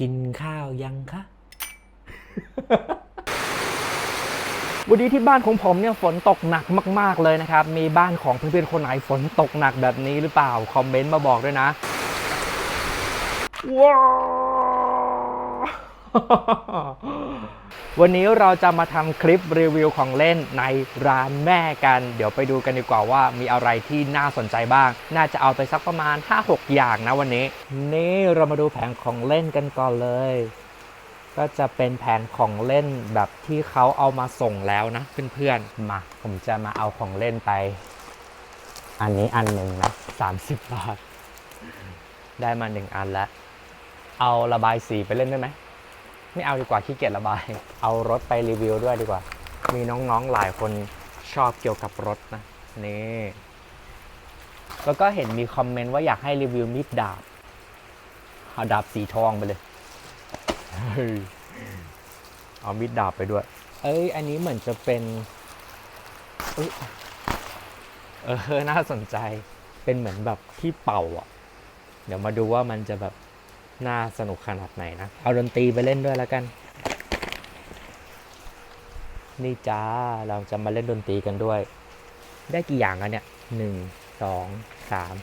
กินข้าวยังคะ วันนี้ที่บ้านของผมเนี่ยฝนตกหนักมากๆเลยนะครับ มีบ้านของเพื่อนๆคนไหนฝนตกหนักแบบนี้หรือเปล่า คอมเมนต์มาบอกด้วยนะ ว้าว วันนี้เราจะมาทำคลิปรีวิวของเล่นในร้านแม่กัน เดี๋ยวไปดูกันดีกว่าว่ามีอะไรที่น่าสนใจบ้าง น่าจะเอาไปสักประมาณ 5-6 อย่างนะวันนี้ นี่เรามาดูแผงของเล่นกันก่อนเลย ก็จะเป็นแผงของเล่นแบบที่เขาเอามาส่งแล้วนะเพื่อนๆ มา ผมจะมาเอาของเล่นไป อันนี้อันหนึ่งนะ30 บาท ได้มาหนึ่งอันแล้ว เอาระบายสีไปเล่นได้ไหม ไม่เอาดีกว่าขี้เกียจระบาย เอารถไปรีวิวด้วยดีกว่า มีน้องๆหลายคนชอบเกี่ยวกับรถนะนี่แล้วก็เห็นมีคอมเมนต์ว่าอยากให้รีวิวมีดดาบเอาดาบสีทองไปเลยเอามีดดาบไปด้วย เอ้ย อันนี้เหมือนจะเป็นเอ้ยเออน่าสนใจ เป็นเหมือนแบบที่เป่าอะ เดี๋ยวมาดูว่ามันจะแบบ น่าสนุกขนาดไหนนะ เอาดนตรีไปเล่นด้วยแล้วกัน นี่จ้าเราจะมาเล่นดนตรีกันด้วย ได้กี่อย่างอะเนี่ยหนึ่งสองสาม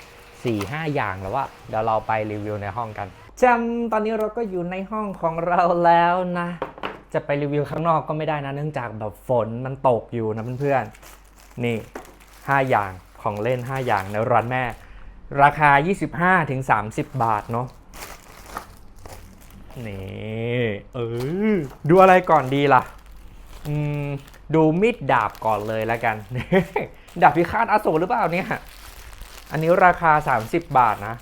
สี่ห้าอย่างแล้วว่าเดี๋ยวเราไปรีวิวในห้องกันจำตอนนี้เราก็อยู่ในห้องของเราแล้วนะ จะไปรีวิวข้างนอกก็ไม่ได้นะเนื่องจากแบบฝนมันตกอยู่นะเพื่อนๆนี่5อย่างของเล่น 5 อย่างในร้านแม่ ราคา 25ถึง30 บาทเนาะ นี่เออดูอะไรก่อนดีล่ะ อืม ดูมีดดาบก่อนเลยแล้วกัน ดาบพิฆาตอสูรหรือเปล่าเนี่ย อันนี้ราคา 30 บาทนะ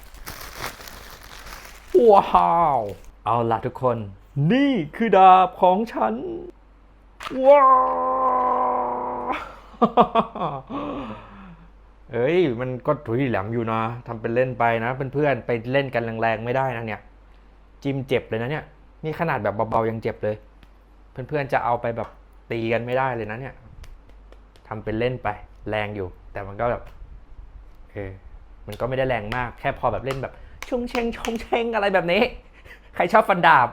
ว้าว เอาล่ะทุกคน นี่คือดาบของฉัน ว้าวเฮ้ย มันก็ถุยแหลมอยู่นะทำเป็นเล่นไปนะเพื่อนๆไปเล่นกันแรงๆไม่ได้นะเนี่ย จิ้มเจ็บเลยนะเนี่ย นี่ขนาดแบบเบาๆยังเจ็บเลย เพื่อนๆจะเอาไปแบบตีกันไม่ได้เลยนะเนี่ยทำเป็นเล่นไป แรงอยู่ แต่มันก็แบบเออมันก็ไม่ได้แรงมาก แค่พอแบบเล่นแบบชงเชงชงเชงอะไรแบบนี้ ใครชอบฟันดาบ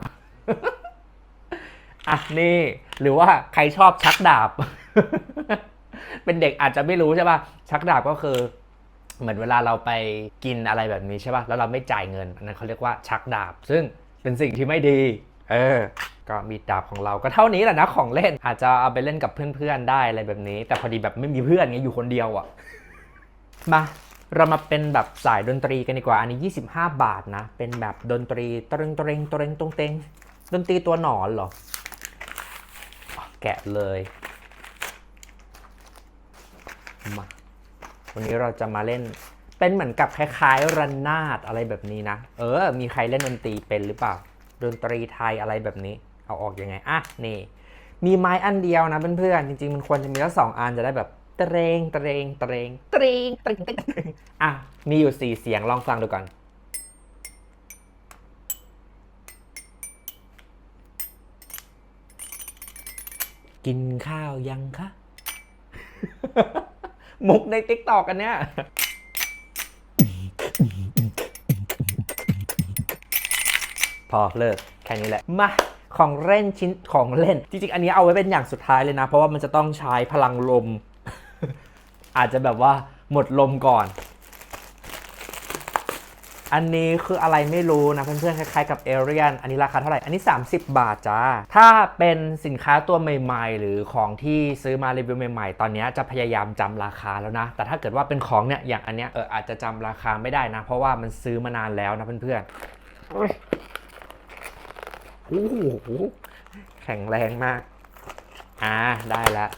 อะนี่หรือว่าใครชอบชักดาบ เป็นเด็กอาจจะไม่รู้ใช่ป่ะชักดาบก็คือ เหมือนเวลาเราไปกินอะไรแบบนี้ใช่ป่ะ แล้วเราไม่จ่ายเงินอันนั้นเขาเรียกว่าชักดาบ ซึ่งเป็นสิ่งที่ไม่ดี เออ ก็มีดาบของเราก็เท่านี้แหละนะของเล่น อาจจะเอาไปเล่นกับเพื่อนๆได้อะไรแบบนี้ แต่พอดีแบบไม่มีเพื่อนไงอยู่คนเดียวอะ มาเรามาเป็นแบบสายดนตรีกันดีกว่า อันนี้ 25 บาทนะ เป็นแบบดนตรีตรงตรงตรงตรงเตงดนตรีตัวหนอนเหรอ แกะเลย มา วันนี้เราจะมาเล่นเป็นเหมือนกับคล้ายๆระนาดอะไรแบบนี้นะ เออ มีใครเล่นดนตรีเป็นหรือเปล่า ดนตรีไทยอะไรแบบนี้ เอาออกยังไง อะ นี่ มีไม้อันเดียวนะเพื่อนๆ จริงๆ มันควรจะมีทั้งสองอันจะได้แบบเตรงเตรงเตรงเตรงเตรงเตรงเตรงอะ มีอยู่สี่เสียงลองฟังดูก่อนกินข้าวยังคะ มุกในติ๊กตอกกันเนี่ยพอเลิกแค่นี้แหละ มาของเล่นชิ้นของเล่น จริงๆ อันนี้เอาไว้เป็นอย่างสุดท้ายเลยนะ เพราะว่ามันจะต้องใช้พลังลม อาจจะแบบว่าหมดลมก่อน อันนี้คืออะไรไม่รู้นะเพื่อนๆคล้ายๆกับเอเรียนอันนี้ราคาเท่าไหร่ อันนี้ 30 บาทจ้า ถ้าเป็นสินค้าตัวใหม่ ๆ หรือของที่ซื้อมารีวิวใหม่ๆ ตอนนี้จะพยายามจำราคาแล้วนะ แต่ถ้าเกิดว่าเป็นของเนี่ยอย่างอันเนี้ยเอออาจจะจำราคาไม่ได้นะ เพราะว่ามันซื้อมานานแล้วนะเพื่อนๆโอ้ยโอ้โหแข็งแรงมาก อ่าได้แล้ว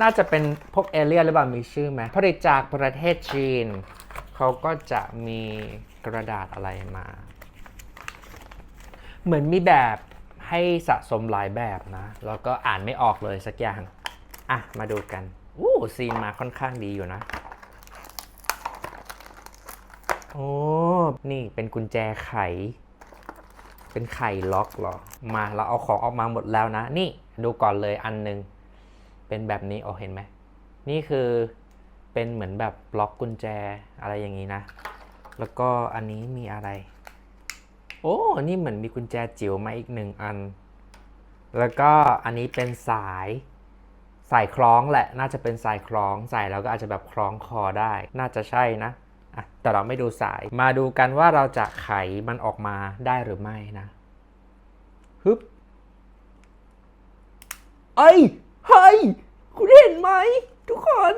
น่าจะเป็นพวกเอเลียนหรือเปล่ามีชื่อไหมผลิตจากประเทศจีน เขาก็จะมีกระดาษอะไรมา เหมือนมีแบบให้สะสมหลายแบบนะ แล้วก็อ่านไม่ออกเลยสักอย่าง อะ มาดูกันอู้ซีนมาค่อนข้างดีอยู่นะ โอ้ นี่เป็นกุญแจไข เป็นไขล็อกหรอ มาเราเอาของออกมาหมดแล้วนะ นี่ดูก่อนเลยอันหนึง เป็นแบบนี้โอเห็นไหม นี่คือ เป็นเหมือนแบบล็อกกุญแจอะไรอย่างนี้นะ แล้วก็อันนี้มีอะไร โอ้ นี่เหมือนมีกุญแจจิ๋วมาอีกหนึ่งอัน แล้วก็อันนี้เป็นสายสายคล้องแหละ น่าจะเป็นสายคล้องใส่แล้วก็อาจจะแบบคล้องคอได้ น่าจะใช่นะอะแต่เราไม่ดูสาย มาดูกันว่าเราจะไขมันออกมาได้หรือไม่นะฮึบเอ้ยเฮ้ย คุณเห็นไหมทุกคน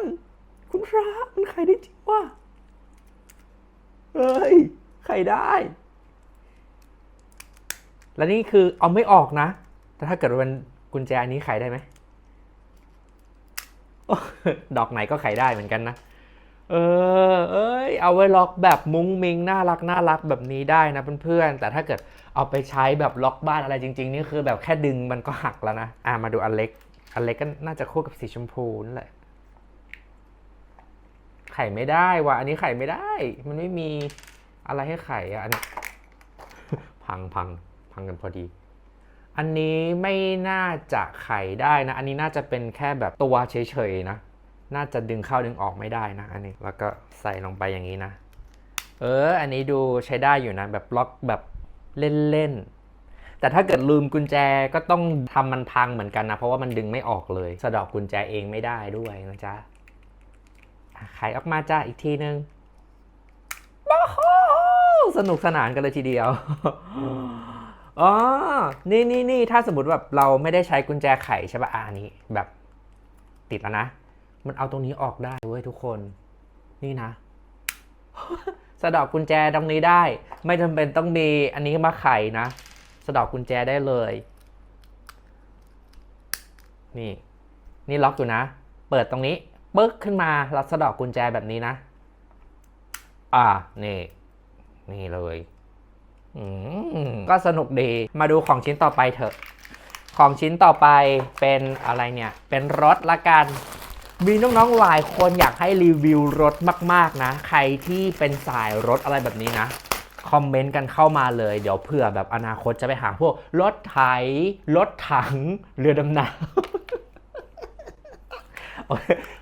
พระมันไขได้จริงวะเฮ้ยไขได้ และนี่คือเอาไม่ออกนะ แต่ถ้าเกิดเป็นกุญแจอันนี้ไขได้ไหม ดอกไหนก็ไขได้เหมือนกันนะ เออ เอ้ย เอาไว้ล็อกแบบมุ้งมิงน่ารักน่ารักแบบนี้ได้นะเพื่อนๆ แต่ถ้าเกิดเอาไปใช้แบบล็อกบ้านอะไรจริง ๆ นี่คือแบบแค่ดึงมันก็หักแล้วนะ อะมาดูอันเล็กอันเล็กก็น่าจะคู่กับสีชมพูนั่นแหละ ข่ไม่ได้ว่ะอันนี้ไข่ไม่ได้ มันไม่มีอะไรให้ไข่อะอันนี้พังพังพังกันพอดี อันนี้ไม่น่าจะไข่ได้นะ อันนี้น่าจะเป็นแค่แบบตัวเฉยๆนะ น่าจะดึงเข้าดึงออกไม่ได้นะ อันนี้แล้วก็ใส่ลงไปอย่างนี้นะ เออ อันนี้ดูใช้ได้อยู่นะ แบบล็อกแบบเล่นๆ แต่ถ้าเกิดลืมกุญแจก็ต้องทำมันพังเหมือนกันนะ เพราะว่ามันดึงไม่ออกเลย สะดอกกุญแจเองไม่ได้ด้วยนะจ๊ะ อะไขออกมาจ้าอีกทีนึงโอ้โหสนุกสนานกันเลยทีเดียวอ๋อ นี่นี่นี่ถ้าสมมติแบบเราไม่ได้ใช้กุญแจไขใช่ป่ะอะอันนี้แบบติดแล้วนะ มันเอาตรงนี้ออกได้เว้ยทุกคน นี่นะ สะดอกกุญแจตรงนี้ได้ ไม่จำเป็นต้องมีอันนี้มาไขนะ สะดอกกุญแจได้เลย นี่ นี่ล็อกอยู่นะ เปิดตรงนี้ ปึ๊กขึ้นมาแล้วสะดอกกุญแจแบบนี้นะ อ่า นี่ นี่เลยอืมก็สนุกดี มาดูของชิ้นต่อไปเถอะ ของชิ้นต่อไปเป็นอะไรเนี่ย เป็นรถละกัน มีน้องๆหลายคนอยากให้รีวิวรถมาก ๆ นะ ใครที่เป็นสายรถอะไรแบบนี้นะ คอมเมนต์กันเข้ามาเลย เดี๋ยวเผื่อแบบอนาคตจะไปหาพวกรถไถ รถถัง เรือดำน้ำ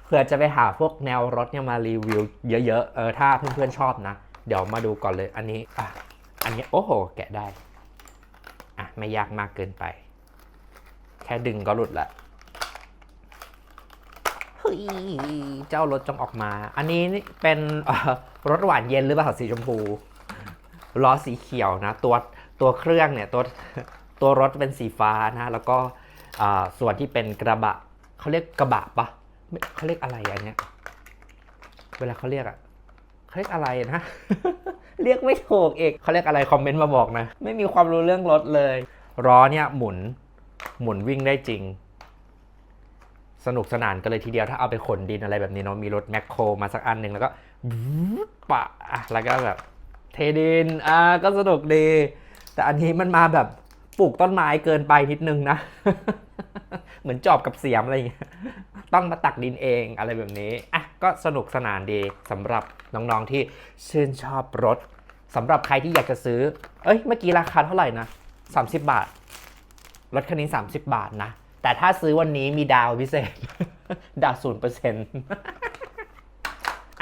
เผื่อจะไปหาพวกแนวรถเนี่ยมารีวิวเยอะๆ เออถ้าเพื่อนๆชอบนะ เดี๋ยวมาดูก่อนเลยอันนี้อะอันนี้โอ้โห แกะได้ อะ ไม่ยากมากเกินไป แค่ดึงก็หลุดละเฮ้ยเจ้ารถจงออกมา อันนี้นี่เป็นรถหวานเย็นหรือเปล่าสีชมพูล้อสีเขียวนะ ตัวตัวเครื่องเนี่ยตัวตัวรถเป็นสีฟ้านะ แล้วก็อ่าส่วนที่เป็นกระบะเขาเรียกกระบะปะ เขาเรียกอะไรอันเนี้ย เวลาเขาเรียกอะเขาเรียกอะไรนะ เรียกไม่ถูกเอกเขาเรียกอะไรคอมเมนต์มาบอกนะ ไม่มีความรู้เรื่องรถเลย ล้อเนี่ยหมุน หมุนวิ่งได้จริง สนุกสนานกันเลยทีเดียวถ้าเอาไปขนดินอะไรแบบนี้เนาะ มีรถแมคโครมาสักอันหนึ่งแล้วก็บู๊ดปะอะแล้วก็แบบ เทดิน อ่าก็สนุกดี แต่อันนี้มันมาแบบปลูกต้นไม้เกินไปนิดนึงนะ เหมือนจอบกับเสียมอะไรอย่างเงี้ยต้องมาตักดินเองอะไรแบบนี้อะก็สนุกสนานดีสำหรับน้องๆที่ชื่นชอบรถสำหรับใครที่อยากจะซื้อ เอ้ย เมื่อกี้ราคาเท่าไหร่นะ 30 บาท รถคันนี้ 30 บาทนะ แต่ถ้าซื้อวันนี้มีดาวพิเศษ ดาวศูนย์เปอร์เซ็นต์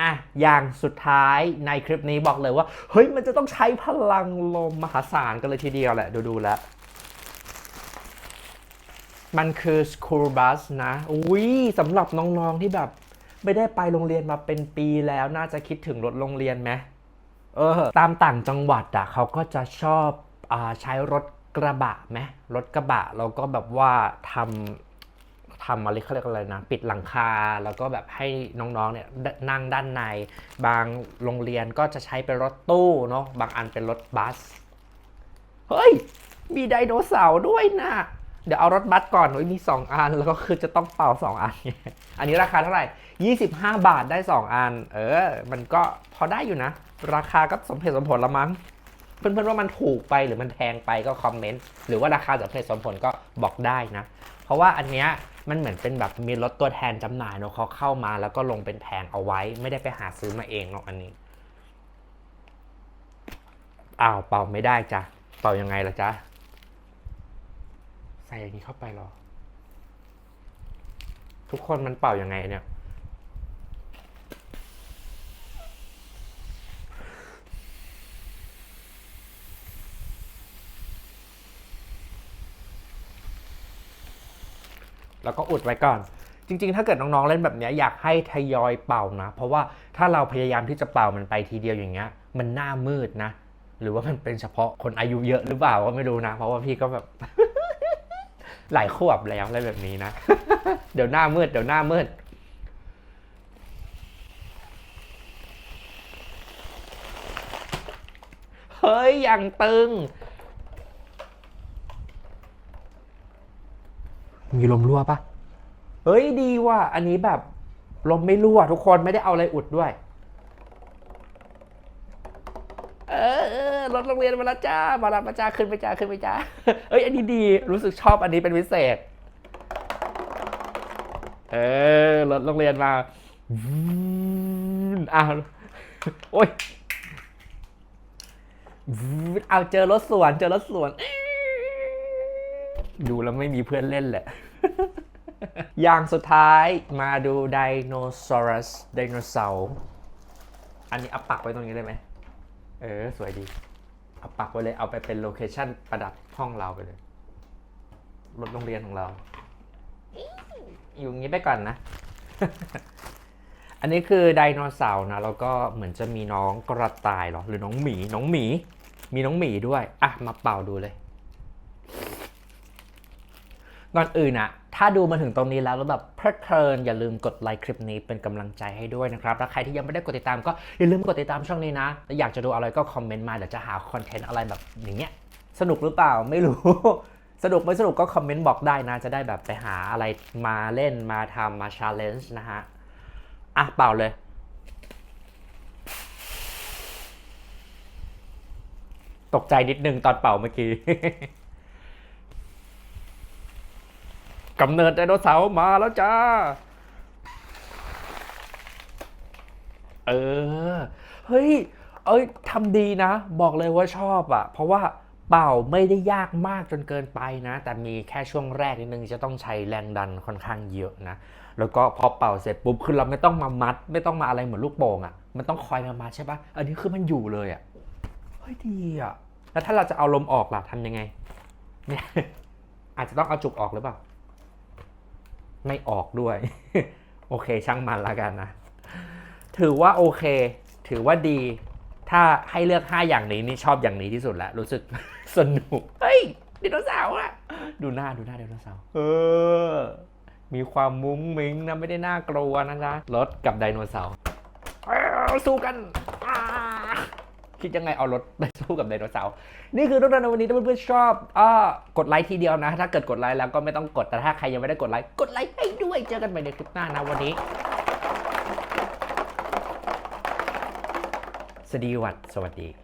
อะ อย่างสุดท้ายในคลิปนี้บอกเลยว่า เฮ้ย มันจะต้องใช้พลังลมมหาศาลกันเลยทีเดียวแหละ ดูๆแล้ว มันคือ school bus นะ อุ้ยสำหรับน้องๆที่แบบ ไม่ได้ไปโรงเรียนมาเป็นปีแล้วน่าจะคิดถึงรถโรงเรียนไหมเออ ตามต่างจังหวัดอะเขาก็จะชอบอใช้รถกระบะไหมรถกระบะแล้วก็แบบว่าทำทำอะไรเขาเรียกอะไรนะ ปิดหลังคาแล้วก็แบบให้น้องๆเนี่ยนั่งด้านใน บางโรงเรียนก็จะใช้เป็นรถตู้เนาะบางอันเป็นรถบัส เฮ้ย มีไดโนเสาร์ด้วยนะ เดี๋ยวเอารถบัสก่อนโอ้ยมี 2 อัน แล้วก็คือจะต้องเป่า 2 อันไงอันนี้ราคาเท่าไหร่ 25 บาทได้ 2 อัน เออ มันก็พอได้อยู่นะ ราคาก็สมเหตุสมผลละมั้ง เพื่อนๆว่ามันถูกไปหรือมันแพงไปก็คอมเมนต์ หรือว่าราคาสมเหตุสมผลก็บอกได้นะ เพราะว่าอันเนี้ยมันเหมือนเป็นแบบมีรถตัวแทนจำหน่ายเนอะเขาเข้ามาแล้วก็ลงเป็นแผงเอาไว้ ไม่ได้ไปหาซื้อมาเองเนาะอันนี้ อ้าวเป่าไม่ได้จ้ะ เป่ายังไงล่ะจ๊ะ ใส่อย่างนี้เข้าไปหรอ ทุกคนมันเป่ายังไงเนี่ยแล้วก็อุดไว้ก่อน จริงๆ ถ้าเกิดน้องๆ เล่นแบบนี้อยากให้ทยอยเป่านะ เพราะว่าถ้าเราพยายามที่จะเป่ามันไปทีเดียวอย่างเงี้ย มันหน้ามืดนะ หรือว่ามันเป็นเฉพาะคนอายุเยอะหรือเปล่าก็ไม่รู้นะ เพราะว่าพี่ก็แบบ หลายขวบแล้วอะไรแบบนี้นะ เดี๋ยวหน้ามืด เดี๋ยวหน้ามืด เฮ้ย อย่างตึง มีลมรั่วปะเฮ้ยดีว่ะ อันนี้แบบ ลมไม่รั่วทุกคนไม่ได้เอาอะไรอุดด้วย เออรถโรงเรียนมาแล้วจ้ามารับมาจ้าขึ้นไปจ้าขึ้นไปจ้าเอ้ยอันนี้ดีรู้สึกชอบอันนี้เป็นพิเศษ เออรถโรงเรียนมาอ้าวโอ้ยเอาเจอรถสวนเจอรถสวน ดูแล้วไม่มีเพื่อนเล่นแหละ อย่างสุดท้ายมาดูไดโนเสาร์ไดโนเสาร์อันนี้เอาปักไว้ตรงนี้ได้ไหม เออ สวยดี เอาปักไว้เลย เอาไปเป็นโลเคชั่นประดับห้องเราไปเลย รถโรงเรียนของเรา อยู่อย่างนี้ไปก่อนนะ อันนี้คือไดโนเสาร์นะ แล้วก็เหมือนจะมีน้องกระต่ายเหรอ หรือน้องหมี น้องหมี มีน้องหมีด้วย อะ มาเป่าดูเลยก่อนอื่นอะ ถ้าดูมาถึงตรงนี้แล้วแล้วแบบเพลิดเพลินอย่าลืมกดไลค์คลิปนี้เป็นกำลังใจให้ด้วยนะครับแล้วใครที่ยังไม่ได้กดติดตามก็อย่าลืมกดติดตามช่องนี้นะแล้วอยากจะดูอะไรก็คอมเมนต์มาเดี๋ยวจะหาคอนเทนต์อะไรแบบอย่างเงี้ยสนุกหรือเปล่าไม่รู้ สนุกไม่สนุกก็คอมเมนต์บอกได้นะ จะได้แบบไปหาอะไรมาเล่นมาทำมาชาเลนจ์นะฮะอะเป่าเลยตกใจนิดนึงตอนเป่าเมื่อกี้ กำเนิดไดโนเสาร์มาแล้วจ้า เออ เฮ้ย เอ้ยทำดีนะ บอกเลยว่าชอบอะ่ะ เพราะว่าเป่าไม่ได้ยากมากจนเกินไปนะ แต่มีแค่ช่วงแรกนิดนึงจะต้องใช้แรงดันค่อนข้างเยอะนะ แล้วก็พอเป่าเสร็จปุ๊บคือเราไม่ต้องมามัด ไม่ต้องมาอะไรเหมือนลูกโป่งอะ่ะ มันต้องคอยมามัดใช่ปะอันนี้คือมันอยู่เลยอะ่ะ เฮ้ยดีอะ่ะ แล้วถ้าเราจะเอาลมออกล่ะทำยังไง เนี่ยอาจจะต้องเอาจุกออกหรือเปล่า ไม่ออกด้วย โอเคช่างมันละกันนะ ถือว่าโอเค ถือว่าดี ถ้าให้เลือก 5 อย่างนี้นี่ชอบอย่างนี้ที่สุดแล้วรู้สึกสนุก เฮ้ยไดโนเสาร์อะดูหน้าดูหน้าไดโนเสาร์เออ มีความมุ้งมิ้งนะไม่ได้น่ากลัวนะจ๊ะรถกับไดโนเสาร์เอ้าสู้กันอ่า คิดยังไงเอารถไปสู้กับไดโนเสาร์นี่คือเรื่องราวในวันนี้ถ้าเพื่อนๆชอบอ่ากดไลค์ทีเดียวนะ ถ้าเกิดกดไลค์แล้วก็ไม่ต้องกดแต่ถ้าใครยังไม่ได้กดไลค์กดไลค์ให้ด้วยเจอกันใหม่ในคลิปหน้านะวันนี้ สวัสดีวัดสวัสดี